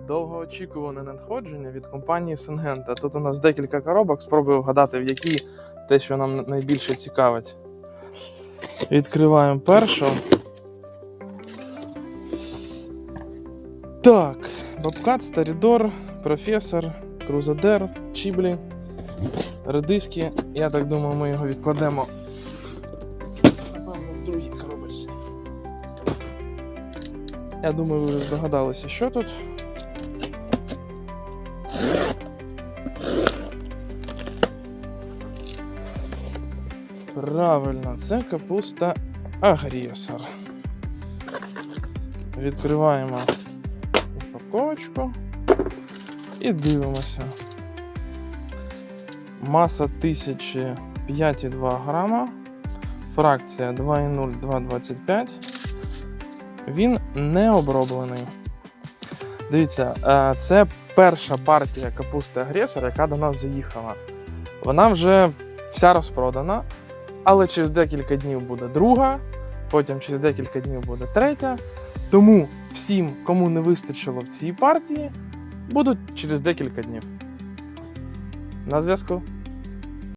Довгоочікуване надходження від компанії Сингента. Тут у нас декілька коробок, спробую вгадати, в які те, що нам найбільше цікавить. Відкриваємо першу. Так, Бабкат, Старідор, Професор, Крузадер, Чіблі, редиски. Я так думаю, ми його відкладемо. В другій коробочці. Я думаю, ви вже здогадалися, що тут. Правильно, це капуста агресор. Відкриваємо упаковочку і дивимося. Маса 1005,2 грама, фракція 2,0225. Він не оброблений. Дивіться, е, це перша партія капусти агресор, яка до нас заїхала. Вона вже вся розпродана, але через декілька днів буде друга, потім через декілька днів буде третя. Тому всім, кому не вистачило в цій партії, будуть через декілька днів. На зв'язку.